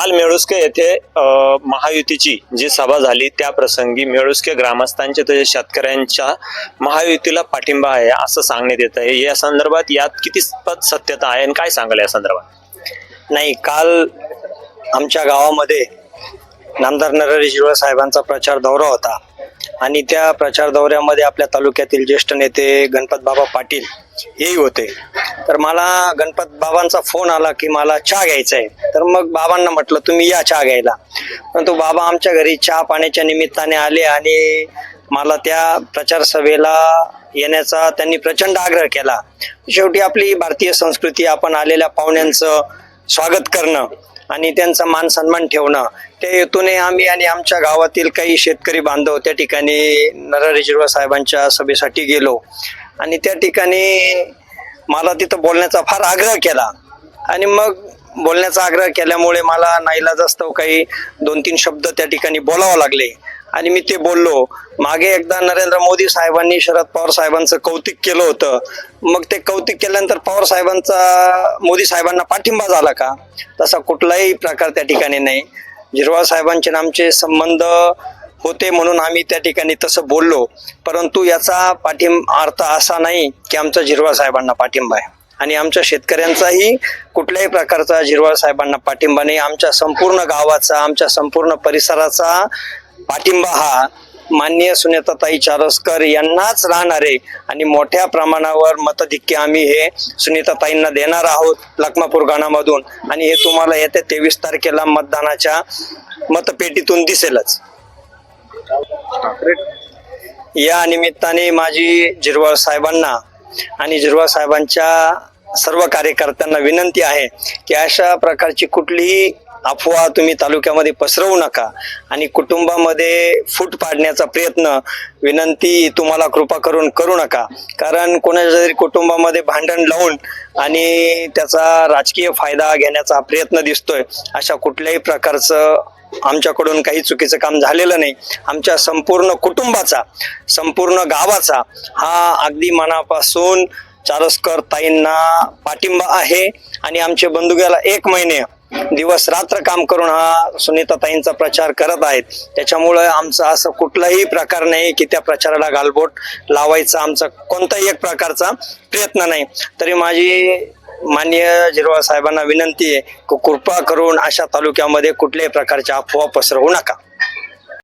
काल मेळुस्के येथे महायुतीची जी सभा झाली त्या प्रसंगी मेळुस्के ग्रामस्थांच्या तसेच शेतकऱ्यांच्या महायुतीला पाठिंबा आहे असं सांगण्यात येत आहे. या संदर्भात यात किती पद सत्यता आहे आणि काय सांगाल या संदर्भात? नाही काल आमच्या गावामध्ये नामदार नरहरी झिरवळ साहेबांचा प्रचार दौरा होता. आणि त्या प्रचार दौऱ्यामध्ये आपल्या तालुक्यातील ज्येष्ठ नेते गणपत बाबा पाटील हेही होते. तर मला गणपत बाबांचा फोन आला की मला चहा घ्यायचा आहे तर मग बाबांना म्हटलं तुम्ही या चहा घ्यायला. परंतु बाबा आमच्या घरी चहा पाण्याच्या निमित्ताने आले आणि मला त्या प्रचार सभेला येण्याचा त्यांनी प्रचंड आग्रह केला. शेवटी आपली भारतीय संस्कृती आपण आलेल्या पाहुण्यांचं स्वागत करणं आणि त्यांचा मान सन्मान ठेवणं त्या हेतूने आम्ही आणि आमच्या गावातील काही शेतकरी बांधव त्या ठिकाणी नरहरी साहेबांच्या सभेसाठी गेलो. आणि त्या ठिकाणी मला तिथं बोलण्याचा फार आग्रह केला. आणि मग बोलण्याचा आग्रह केल्यामुळे मला नाईलाजास्तव काही दोन तीन शब्द त्या ठिकाणी बोलावं लागले. आणि मी ते बोललो. मागे एकदा नरेंद्र मोदी साहेबांनी शरद पवार साहेबांचं कौतुक केलं होतं. मग ते कौतुक केल्यानंतर पवार साहेबांचा मोदी साहेबांना पाठिंबा झाला का? तसा कुठलाही प्रकार त्या ठिकाणी नाही. झिरवाळ साहेबांचे आमचे संबंध होते म्हणून आम्ही त्या ठिकाणी तसं बोललो. परंतु याचा पाठिंब अर्थ असा नाही की आमचा झिरवाळ साहेबांना पाठिंबा आहे. आणि आमच्या शेतकऱ्यांचाही कुठल्याही प्रकारचा झिरवाळ साहेबांना पाठिंबा नाही. आमच्या संपूर्ण गावाचा आमच्या संपूर्ण परिसराचा पाठिंबा हा माननीय सुनेताताई चारोस्कर यांनाच राहणार आहे. आणि मोठ्या प्रमाणावर मतधिक्य आम्ही हे सुनीताताईंना देणार आहोत लखमापूर गाणामधून. आणि हे तुम्हाला येत्या तेवीस तारखेला मतदानाच्या मतपेटीतून दिसेलच. या निमित्ताने माझी जिरवाळ साहेबांना आणि जिरवाळ साहेबांच्या सर्व कार्यकर्त्यांना विनंती आहे की अशा प्रकारची कुठलीही अफवा तुम्ही तालुक्यामध्ये पसरवू नका आणि कुटुंबामध्ये फूट पाडण्याचा प्रयत्न विनंती तुम्हाला कृपा करून करू नका. कारण कोणाच्या तरी कुटुंबामध्ये भांडण लावून आणि त्याचा राजकीय फायदा घेण्याचा प्रयत्न दिसतोय अशा कुठल्याही प्रकारचं आमच्याकडून काही चुकीचं काम झालेलं नाही. आमच्या संपूर्ण कुटुंबाचा संपूर्ण गावाचा हा अगदी मनापासून चारस्कर ताईंना पाठिंबा आहे. आणि आमचे बंधुग्याला एक महिने दिवस रात्र काम करून हा सुनीताताईंचा प्रचार करत आहेत. त्याच्यामुळं आमचा असं कुठलाही प्रकार नाही की त्या प्रचाराला गालबोट लावायचा आमचा कोणताही एक प्रकारचा प्रयत्न नाही. तरी माझी माननीय झिरवा साहेबांना विनंती आहे की कृपा करून अशा तालुक्यामध्ये कुठल्याही प्रकारच्या अफवा पसरवू नका.